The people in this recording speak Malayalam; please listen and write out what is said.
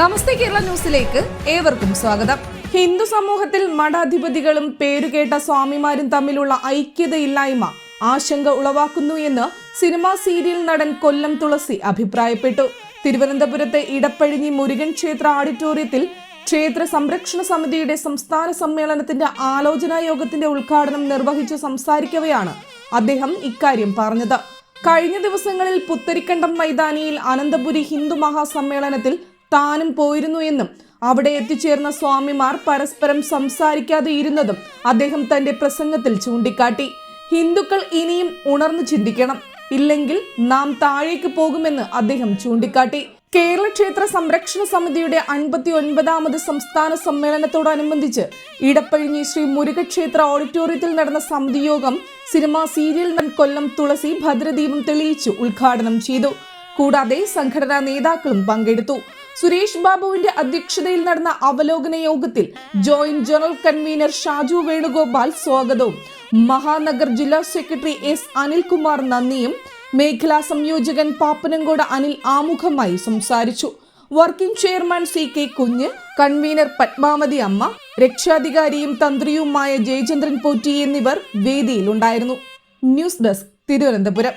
നമസ്തേ കേരള ന്യൂസിലേക്ക് ഏവർക്കും സ്വാഗതം. ഹിന്ദു സമൂഹത്തിൽ മഠാധിപതികളും പേരുകേട്ട സ്വാമിമാരും തമ്മിലുള്ള ഐക്യതയില്ലായ്മ ആശങ്ക ഉളവാക്കുന്നു എന്ന് സിനിമാ സീരിയൽ നടൻ കൊല്ലം തുളസി അഭിപ്രായപ്പെട്ടു. തിരുവനന്തപുരത്തെ ഇടപ്പഴിഞ്ഞി മുരുകൻ ക്ഷേത്ര ഓഡിറ്റോറിയത്തിൽ ക്ഷേത്ര സംരക്ഷണ സമിതിയുടെ സംസ്ഥാന സമ്മേളനത്തിന്റെ ആലോചനാ യോഗത്തിന്റെ ഉദ്ഘാടനം നിർവഹിച്ച് സംസാരിക്കവെയാണ് അദ്ദേഹം ഇക്കാര്യം പറഞ്ഞത്. കഴിഞ്ഞ ദിവസങ്ങളിൽ പുത്തരിക്കണ്ടം മൈതാനിയിൽ അനന്തപുരി ഹിന്ദു മഹാസമ്മേളനത്തിൽ താനും പോയിരുന്നു എന്നും അവിടെ എത്തിച്ചേർന്ന സ്വാമിമാർ പരസ്പരം സംസാരിക്കാതെ ഇരുന്നതും അദ്ദേഹം തന്റെ പ്രസംഗത്തിൽ ചൂണ്ടിക്കാട്ടി. ഹിന്ദുക്കൾ ഇനിയും ഉണർന്നു ചിന്തിക്കണം. ഇല്ലെങ്കിൽ നാം താഴേക്ക് പോകുമെന്ന് അദ്ദേഹം ചൂണ്ടിക്കാട്ടി. കേരള ക്ഷേത്ര സംരക്ഷണ സമിതിയുടെ അൻപത്തി ഒൻപതാമത് സംസ്ഥാന സമ്മേളനത്തോടനുബന്ധിച്ച് ഇടപ്പഴിഞ്ഞി ശ്രീ മുരുകക്ഷേത്ര ഓഡിറ്റോറിയത്തിൽ നടന്ന സമിതി യോഗം സിനിമാ സീരിയൽ നൻ കൊല്ലം തുളസി ഭദ്രദീപം തെളിയിച്ചു ഉദ്ഘാടനം ചെയ്തു. കൂടാതെ സംഘടനാ നേതാക്കളും പങ്കെടുത്തു. സുരേഷ് ബാബുവിന്റെ അധ്യക്ഷതയിൽ നടന്ന അവലോകന യോഗത്തിൽ joint general convener Shaju Venugopal സ്വാഗതവും. മഹാനഗർ ജില്ലാ സെക്രട്ടറി എസ് അനിൽകുമാർ നന്ദിയും മേഖലാ സംയോജകൻ പാപ്പനങ്കോട് അനിൽ ആമുഖമായി സംസാരിച്ചു. Working chairman C K Kunju convener Padmavathi Amma രക്ഷാധികാരിയും തന്ത്രിയുമായ Jayachandran Potti എന്നിവർ വേദിയിലുണ്ടായിരുന്നു. News desk Thiruvananthapuram.